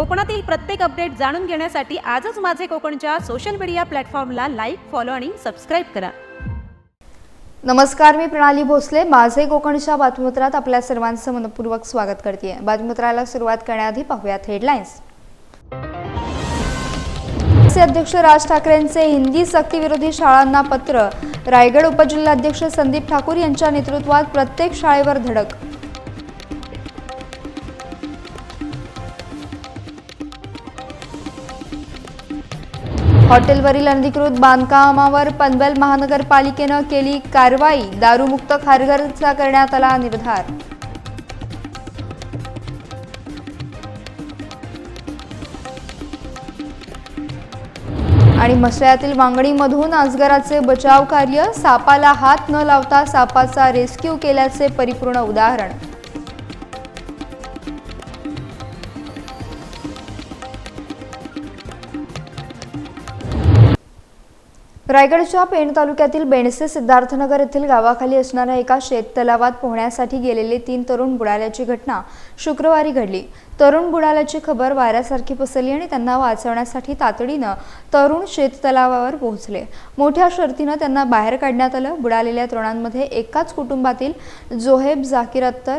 कोकणातील प्रत्येक अपडेट जाणून घेण्यासाठी आजच माझे कोकणच्या सोशल मीडिया प्लॅटफॉर्मला लाईक फॉलो आणि सबस्क्राईब करा. नमस्कार मी प्रणाली भोसले. माझे कोकणच्या बातमीपत्रात आपल्या सर्वांचं मनपूर्वक स्वागत करते बातमीपत्राला सुरुवात करण्याआधी पाहूयात हेडलाईन्स अध्यक्ष राज ठाकरेंचे हिंदी सक्तीविरोधी शाळांना पत्र. रायगड उपजिल्हाध्यक्ष संदीप ठाकूर यांच्या नेतृत्वात प्रत्येक शाळेवर धडक. हॉटेलवरील अनधिकृत बांधकामावर पनवेल महानगरपालिकेनं केली कारवाई. दारूमुक्त खारघरचा करण्यात आला निर्धार. आणि मसळ्यातील वांगणीमधून अजगराचे बचाव कार्य सापाला हात न लावता सापाचा रेस्क्यू केल्याचे परिपूर्ण उदाहरण. रायगडच्या पेण तालुक्यातील बेणसे सिद्धार्थनगर येथील गावाखाली असणाऱ्या एका शेततलावात पोहण्यासाठी गेलेले तीन तरुण बुडाल्याची घटना शुक्रवारी घडली. तरुण बुडाल्याची खबर वाऱ्यासारखी पसरली आणि त्यांना वाचवण्यासाठी तातडीनं तरुण शेततलावावर पोहोचले. मोठ्या शर्तीनं त्यांना बाहेर काढण्यात आलं. बुडालेल्या तरुणांमध्ये एकाच कुटुंबातील जोहेब जाकीर अत्तर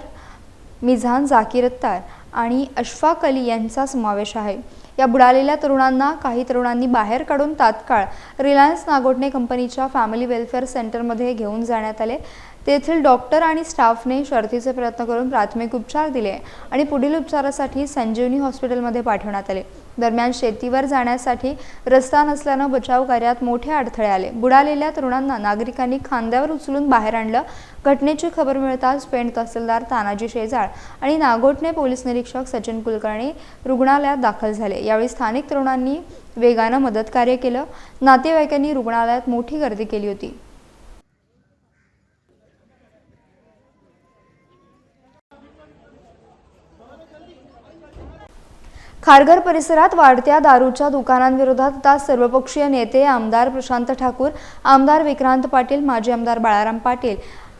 मिझान जाकीर अत्तार आणि अशफाक अली यांचा समावेश आहे. या बुडालेल्या तरुणांना काही तरुणांनी बाहेर काढून तात्काळ रिलायन्स नागोटणे कंपनीच्या फॅमिली वेलफेअर सेंटरमध्ये घेऊन जाण्यात आले. तेथील डॉक्टर आणि स्टाफने शर्थीचे प्रयत्न करून प्राथमिक उपचार दिले आणि पुढील उपचारासाठी संजीवनी हॉस्पिटलमध्ये पाठवण्यात आले. दरम्यान शेतीवर जाण्यासाठी रस्ता नसल्यानं बचाव कार्यात मोठे अडथळे आले. बुडालेल्या तरुणांना नागरिकांनी खांद्यावर उचलून बाहेर आणलं. घटनेची खबर मिळताच पेण तहसीलदार तानाजी शेजाळ आणि नागोटणे पोलीस निरीक्षक सचिन कुलकर्णी रुग्णालयात दाखल झाले. यावेळी स्थानिक तरुणांनी वेगानं मदतकार्य केलं. नातेवाईकांनी रुग्णालयात मोठी गर्दी केली होती. खारघर परिसरात वाढत्या दारूच्या दुकानांविरोधात आता सर्वपक्षीय नेते आमदार प्रशांत ठाकूर आमदार विक्रांत पाटील माजी आमदार बाळाराम पाटील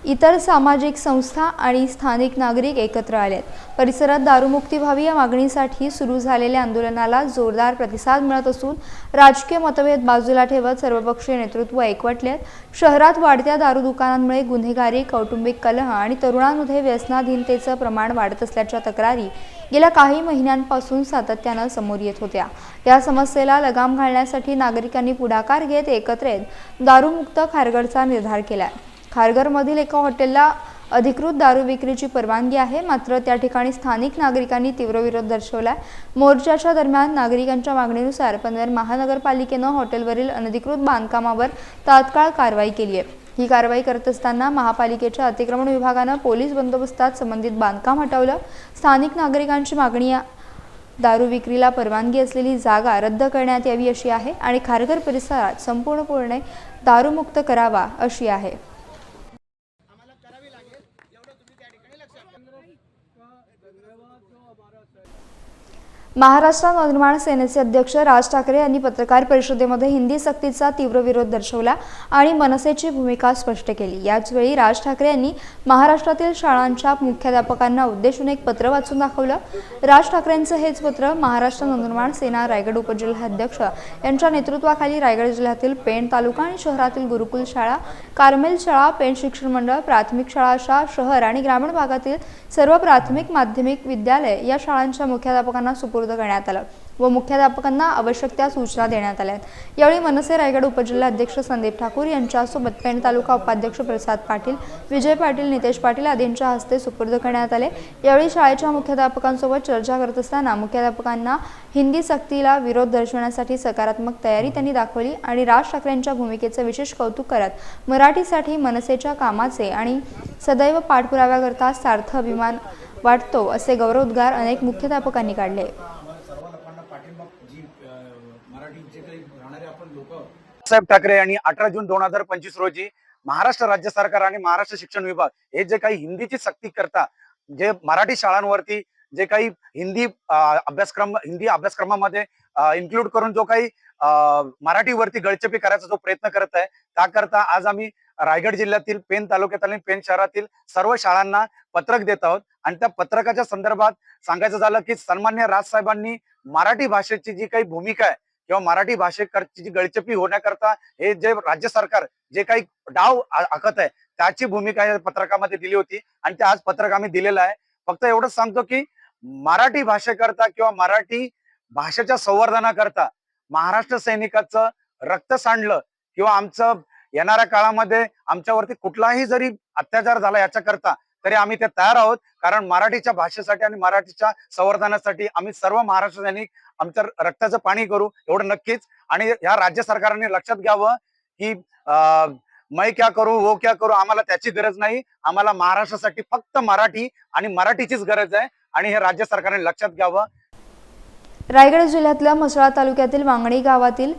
इतर सामाजिक संस्था आणि स्थानिक नागरिक एकत्र आलेत. परिसरात दारूमुक्ती व्हावी या मागणीसाठी सुरू झालेल्या आंदोलनाला जोरदार प्रतिसाद मिळत असून राजकीय मतभेद बाजूला ठेवत सर्वपक्षीय नेतृत्व एकवटलेत शहरात वाढत्या दारू दुकानांमुळे गुन्हेगारी कौटुंबिक कलह आणि तरुणांमध्ये व्यसनाधीनतेचं प्रमाण वाढत असल्याच्या तक्रारी गेल्या काही महिन्यांपासून सातत्यानं समोर येत होत्या. या समस्येला लगाम घालण्यासाठी नागरिकांनी पुढाकार घेत एकत्र येत दारूमुक्त खारगडचा निर्धार केलाय. खारघरमधील एका हॉटेलला अधिकृत दारू विक्रीची परवानगी आहे. मात्र त्या ठिकाणी स्थानिक नागरिकांनी तीव्र विरोध दर्शवलाय. मोर्चाच्या दरम्यान नागरिकांच्या मागणीनुसार पनवेल महानगरपालिकेनं हॉटेलवरील अनधिकृत बांधकामावर तात्काळ कारवाई केली आहे. ही कारवाई करत असताना महापालिकेच्या अतिक्रमण विभागानं पोलीस बंदोबस्तात संबंधित बांधकाम हटवलं. स्थानिक नागरिकांची मागणी दारू विक्रीला परवानगी असलेली जागा रद्द करण्यात यावी अशी आहे आणि खारघर परिसरात संपूर्णपणे दारूमुक्त करावा अशी आहे. महाराष्ट्र नवनिर्माण सेनेचे अध्यक्ष राज ठाकरे यांनी पत्रकार परिषदेमध्ये हिंदी सक्तीचा तीव्र विरोध दर्शवला आणि मनसेची भूमिका स्पष्ट केली. याचवेळी राज ठाकरे यांनी महाराष्ट्रातील शाळांच्या मुख्याध्यापकांना उद्देशून एक पत्र वाचून दाखवलं. राज ठाकरेंचं हेच पत्र महाराष्ट्र नवनिर्माण सेना रायगड उपजिल्हाध्यक्ष यांच्या नेतृत्वाखाली रायगड जिल्ह्यातील पेण तालुका आणि शहरातील गुरुकुल शाळा कार्मेल शाळा पेण शिक्षण मंडळ प्राथमिक शाळा अशा शहर आणि ग्रामीण भागातील सर्व प्राथमिक माध्यमिक विद्यालय या शाळांच्या मुख्याध्यापकांना सुपूर्द करण्यात आलं व मुख्याध्यापकांना आवश्यक त्या सूचना देण्यात आल्या. यावेळी मनसे रायगड उपजिल्हाध्यक्ष संदीप ठाकूर यांच्यासोबत पेण तालुका उपाध्यक्ष प्रसाद पाटील विजय पाटील नितेश पाटील आदींच्या हस्ते सुपूर्द करण्यात आले. यावेळी शाळेच्या मुख्याध्यापकांसोबत चर्चा करत असताना मुख्याध्यापकांना हिंदी सक्तीला विरोध दर्शवण्यासाठी सकारात्मक तयारी त्यांनी दाखवली आणि राज ठाकरेंच्या भूमिकेचं विशेष कौतुक करत मराठीसाठी मनसेच्या कामाचे आणि सदैव पाठपुराव्याकरता सार्थ अभिमान वाटतो असे गौरवोद्गार अनेक मुख्याध्यापकांनी काढले सर्व लोकांना पाठिंबा जी अ, मराठीचे काही राहणारे आपण लोक बाळासाहेब ठाकरे यांनी अठरा जून दोन हजार पंचवीस रोजी महाराष्ट्र राज्य सरकार आणि महाराष्ट्र शिक्षण विभाग हे जे काही हिंदीची सक्ती करता जे मराठी शाळांवरती जे काही हिंदी अभ्यासक्रम हिंदी अभ्यासक्रमामध्ये इन्क्लूड करून जो काही मराठीवरती गळचेपी करायचा जो प्रयत्न करत आहे त्याकरता आज आम्ही रायगड जिल्ह्यातील पेन तालुक्यातील आणि पेन शहरातील सर्व शाळांना पत्रक देत आहोत. आणि त्या पत्रकाच्या संदर्भात सांगायचं झालं की सन्मान्य राजसाहेबांनी मराठी भाषेची जी काही भूमिका आहे किंवा मराठी भाषेकरची जी गळचपी होण्याकरता हे जे राज्य सरकार जे काही डाव आखत आहे त्याची भूमिका या पत्रकामध्ये दिली होती आणि ते आज पत्रक आम्ही दिलेलं आहे. फक्त एवढंच सांगतो की मराठी भाषेकरता किंवा मराठी भाषेच्या संवर्धनाकरता महाराष्ट्र सैनिकाचं रक्त सांडलं किंवा आमचं येणाऱ्या काळामध्ये आमच्यावरती कुठलाही जरी अत्याचार झाला याच्याकरता तरी आम्ही ते तयार आहोत. कारण मराठीच्या भाषेसाठी आणि मराठीच्या संवर्धनासाठी आम्ही सर्व महाराष्ट्र सैनिक आमच्या रक्ताचं पाणी करू एवढं नक्कीच. आणि ह्या राज्य सरकारने लक्षात घ्यावं की अं, क्या करू वो क्या करू आम्हाला त्याची गरज नाही. आम्हाला महाराष्ट्रासाठी फक्त मराठी आणि मराठीचीच गरज आहे. आणि हे राज्य सरकारने लक्षात घ्यावं. रायगड जिल्ह्यातल्या म्हसळा तालुक्यातील वांगणी गावातील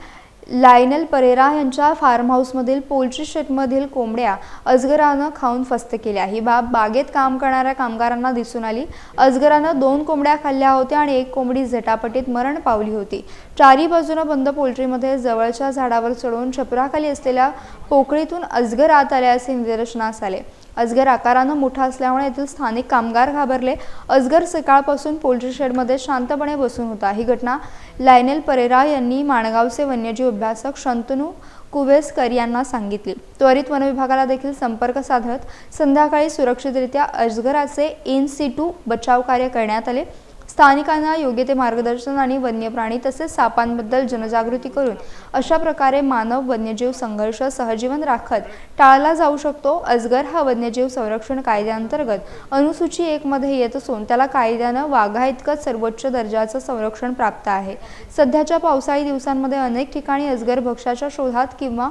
लायनल परेरा यांच्या फार्म हाऊसमधील पोल्ट्री शेडमधील कोंबड्या अजगरानं खाऊन फस्त केल्या. ही बाब बागेत काम करणाऱ्या कामगारांना दिसून आली. अजगरानं दोन कोंबड्या खाल्ल्या होत्या आणि एक कोंबडी झटापटीत मरण पावली होती. चारी बाजूनं बंद पोल्ट्रीमध्ये जवळच्या झाडावर चढून छपराखाली असलेल्या पोकळीतून अजगर आत आल्याचे निदर्शनास आले. अजगर आकारानं मोठा असल्यामुळे येथील स्थानिक कामगार घाबरले. अजगर सकाळपासून पोल्ट्री शेडमध्ये शांतपणे बसून होता. ही घटना लायनेल परेरा यांनी माणगावचे वन्यजीव अभ्यासक शंतनू कुवेसकर यांना सांगितली. त्वरित वनविभागाला देखील संपर्क साधत संध्याकाळी सुरक्षितरित्या अजगराचे इन सिटू बचाव कार्य करण्यात आले. स्थानिकांना योग्य ते मार्गदर्शन आणि वन्यप्राणी तसेच सापांबद्दल जनजागृती करून अशा प्रकारे मानव वन्यजीव संघर्ष सहजीवन राखत टाळला जाऊ शकतो. अजगर हा वन्यजीव संरक्षण कायद्याअंतर्गत अनुसूची एकमध्ये येत असून त्याला कायद्यानं वाघा इतकंच सर्वोच्च दर्जाचं संरक्षण प्राप्त आहे. सध्याच्या पावसाळी दिवसांमध्ये अनेक ठिकाणी अजगर भक्ष्याच्या शोधात किंवा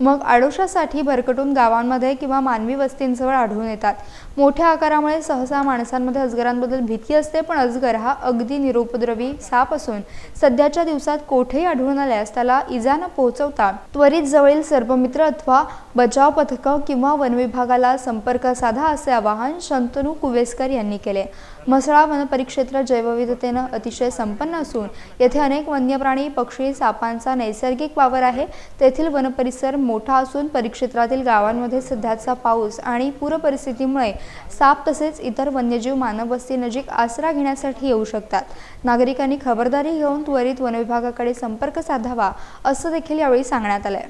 मग आडोशासाठी भरकटून गावांमध्ये किंवा मानवी वस्तींजवळ आढळून येतात. मोठ्या आकारामुळे सहसा माणसांमध्ये अजगरांबद्दल भीती असते पण अजगर हा अगदी निरुपद्रवी साप असून सध्याच्या दिवसात कोठेही आढळून आल्यास त्याला इजा न पोहोचवता त्वरित जवळील सर्पमित्र अथवा बचाव पथकं किंवा वनविभागाला संपर्क साधा असे आवाहन शंतनू कुवेसकर यांनी केले. म्हसळा वनपरिक्षेत्र जैवविधतेनं अतिशय संपन्न असून येथे अनेक वन्य प्राणी पक्षी सापांचा नैसर्गिक वावर आहे. तेथील वनपरिसर मोठा असून परिक्षेत्रातील गावांमध्ये सध्याचा पाऊस आणि पूरपरिस्थितीमुळे साप तसेच इतर वन्यजीव मानव वस्ती नजीक आसरा घेण्यासाठी येऊ शकतात. नागरिकांनी खबरदारी घेऊन त्वरित वनविभागाकडे संपर्क साधावा असं देखील यावेळी सांगण्यात आलंय.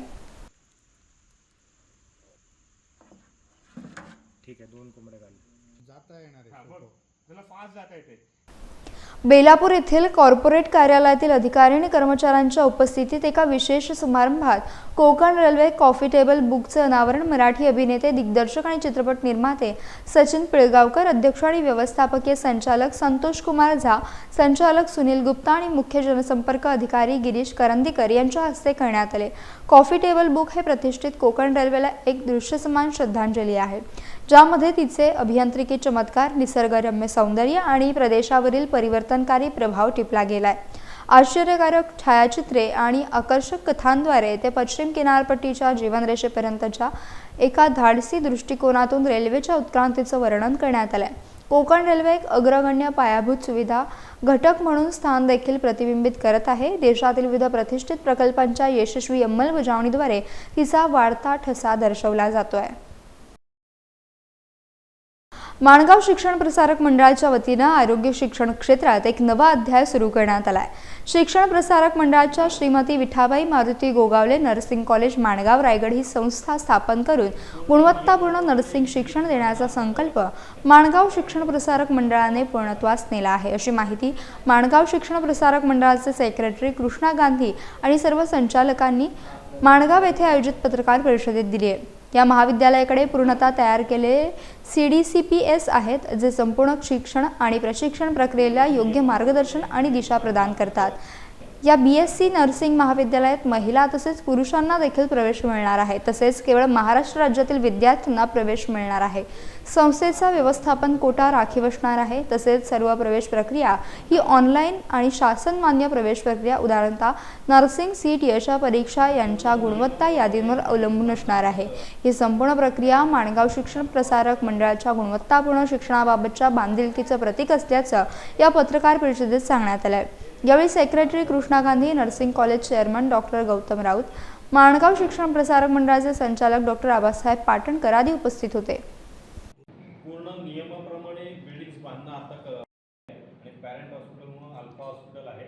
बेलापूर येथील कॉर्पोरेट कार्यालयातील अधिकारी आणि कर्मचाऱ्यांच्या उपस्थितीत एका विशेष समारंभात कोकण रेल्वे कॉफी टेबल बुकचं अनावरण मराठी अभिनेते दिग्दर्शक आणि चित्रपट निर्माते सचिन पिळगावकर अध्यक्ष आणि व्यवस्थापकीय संचालक संतोष कुमार झा संचालक सुनील गुप्ता आणि मुख्य जनसंपर्क अधिकारी गिरीश करंदीकर यांच्या हस्ते करण्यात आले. कॉफी टेबल बुक हे प्रतिष्ठित कोकण रेल्वेला एक दृश्यसमान श्रद्धांजली आहे. ज्यामध्ये तिचे अभियांत्रिकी चमत्कार निसर्गरम्य सौंदर्य आणि प्रदेशावरील परिवर्तनकारी प्रभाव टिपला गेलाय. आश्चर्यकारक छायाचित्रे आणि आकर्षक कथांद्वारे ते पश्चिम किनारपट्टीच्या जीवनरेषेपर्यंतच्या एका धाडसी दृष्टिकोनातून रेल्वेच्या उत्क्रांतीचं वर्णन करण्यात आलंय. कोकण रेल्वे एक अग्रगण्य पायाभूत सुविधा घटक म्हणून स्थान देखील प्रतिबिंबित करत आहे. देशातील विविध प्रतिष्ठित प्रकल्पांच्या यशस्वी अंमलबजावणीद्वारे तिचा वाढता ठसा दर्शवला जातो आहे माणगाव शिक्षण प्रसारक मंडळाच्या वतीनं आरोग्य शिक्षण क्षेत्रात एक नवा अध्याय सुरू करण्यात आलाय. शिक्षण प्रसारक मंडळाच्या श्रीमती विठाबाई मारुती गोगावले नर्सिंग कॉलेज माणगाव रायगड ही संस्था स्थापन करून गुणवत्तापूर्ण नर्सिंग शिक्षण देण्याचा संकल्प माणगाव शिक्षण प्रसारक मंडळाने पूर्णत्वास नेला आहे. अशी माहिती माणगाव शिक्षण प्रसारक मंडळाचे सेक्रेटरी कृष्णा गांधी आणि सर्व संचालकांनी माणगाव येथे आयोजित पत्रकार परिषदेत दिली आहे. या महाविद्यालयाकडे पूर्णतः तयार केलेले C D C P S आहेत जे संपूर्ण शिक्षण आणि प्रशिक्षण प्रक्रियेला योग्य मार्गदर्शन आणि दिशा प्रदान करतात. या बी एस सी नर्सिंग महाविद्यालयात महिला तसेच पुरुषांना देखील प्रवेश मिळणार आहे. तसेच केवळ महाराष्ट्र राज्यातील विद्यार्थ्यांना प्रवेश मिळणार आहे. संस्थेचा व्यवस्थापन कोटा राखीव असणार आहे. तसेच सर्व प्रवेश प्रक्रिया ही ऑनलाईन आणि शासनमान्य प्रवेश प्रक्रिया उदाहरणतः नर्सिंग सीट यशा परीक्षा यांच्या गुणवत्ता यादींवर अवलंबून असणार आहे. ही संपूर्ण प्रक्रिया माणगाव शिक्षण प्रसारक मंडळाच्या गुणवत्तापूर्ण शिक्षणाबाबतच्या बांधिलकीचं प्रतीक असल्याचं या पत्रकार परिषदेत सांगण्यात आलं आहे यावेळी secretary Krishna Gandhi nursing college chairman doctor Gautam Raut Mangaon शिक्षण प्रसारक मंडळाचे संचालक डॉक्टर आबासाहेब पाटणकर आदी उपस्थित होते. पूर्ण नियमाप्रमाणे बिल्डिंग्स बांधणं आता आणि पॅरेंट हॉस्पिटल म्हणून अल्फा हॉस्पिटल आहे.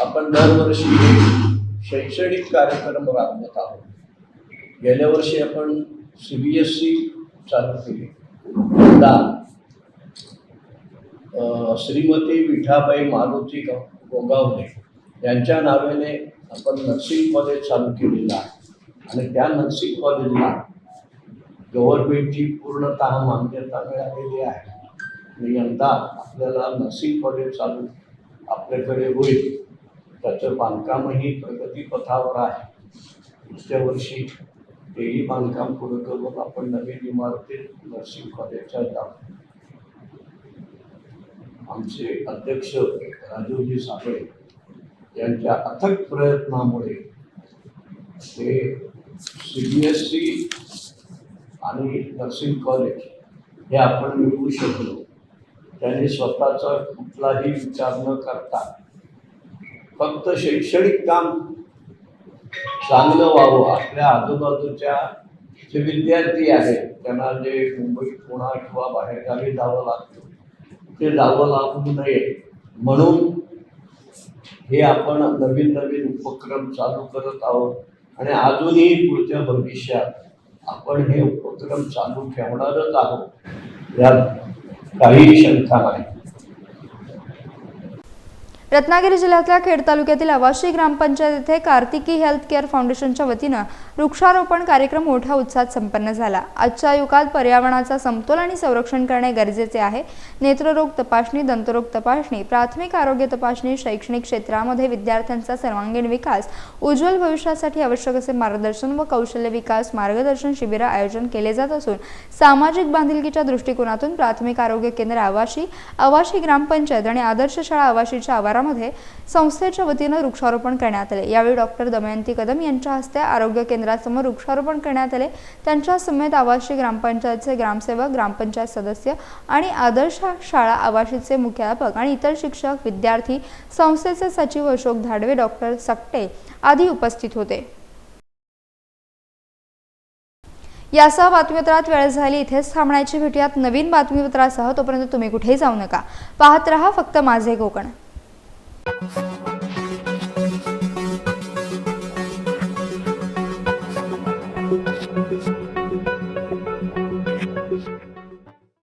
आपण दरवर्षी शैक्षणिक कार्यक्रम राबवत आहोत. गेल्या वर्षी आपण सी बी एस सी चालू केली. श्रीमती विठाबाई मारुती गोगावले यांच्या नावाने आपण नर्सिंग कॉलेज चालू केलेलं आहे. आणि त्या नर्सिंग कॉलेजला गव्हर्नमेंटची पूर्णतः मान्यता मिळालेली आहे. आणि यंदा आपल्याला नर्सिंग कॉलेज चालू आपल्याकडे होईल. त्याचं बांधकामही प्रगतीपथावर आहे. पुढच्या वर्षी तेही बांधकाम पूर्ण करून आपण नवीन इमारतीत नर्सिंग कॉलेजच्या जाऊ आमचे अध्यक्ष राजूजी साबळे यांच्या अथक प्रयत्नामुळे ते सी बी एस सी आणि नर्सिंग कॉलेज हे आपण मिळवू शकलो. त्यांनी स्वतःचा कुठलाही विचार न करता फक्त शैक्षणिक काम चांगलं व्हावं आपल्या आजूबाजूच्या जे विद्यार्थी आहेत त्यांना जे मुंबई पुणा किंवा बाहेरगावी जावं लागतं ते जावं लागू नये. म्हणून हे आपण नवीन नवीन उपक्रम चालू करत आहोत. आणि अजूनही पुढच्या भविष्यात आपण हे उपक्रम चालू ठेवणारच आहोत. यात काही शंका नाही. रत्नागिरी जिल्ह्यातल्या खेड तालुक्यातील आवाशी ग्रामपंचायत येथे कार्तिकी हेल्थ केअर फाउंडेशनच्या वतीनं वृक्षारोपण कार्यक्रम मोठ्या उत्साहात संपन्न झाला. आजच्या युगात पर्यावरणाचा समतोल आणि संरक्षण करणे गरजेचे आहे. नेत्ररोग तपासणी दंतरोग तपासणी प्राथमिक आरोग्य तपासणी शैक्षणिक क्षेत्रामध्ये विद्यार्थ्यांचा सर्वांगीण विकास उज्ज्वल भविष्यासाठी आवश्यक असे मार्गदर्शन व कौशल्य विकास मार्गदर्शन शिबिर आयोजन केले जात असून सामाजिक बांधिलकीच्या दृष्टिकोनातून प्राथमिक आरोग्य केंद्र आवाशी आवाशी ग्रामपंचायत आणि आदर्श शाळा आवाशीच्या आवारात आवारामध्ये संस्थेच्या वतीनं वृक्षारोपण करण्यात आले. यावेळी डॉक्टर दमयंती कदम यांच्या हस्ते आरोग्य केंद्रासमोर वृक्षारोपण करण्यात आले. त्यांच्या समेत आवाशी ग्रामपंचायतचे ग्रामसेवक ग्रामपंचायत सदस्य आणि आदर्श शाळा आवाशीचे मुख्याध्यापक आणि इतर शिक्षक विद्यार्थी संस्थेचे सचिव अशोक धाडवे डॉक्टर सकटे आदी उपस्थित होते. यासह बातमीपत्रात वेळ झाली. इथेच थांबण्याची भेटूयात. नवीन बातमीपत्रासह तोपर्यंत तुम्ही कुठेही जाऊ नका. पाहत रहा फक्त माझे कोकण. Thank you.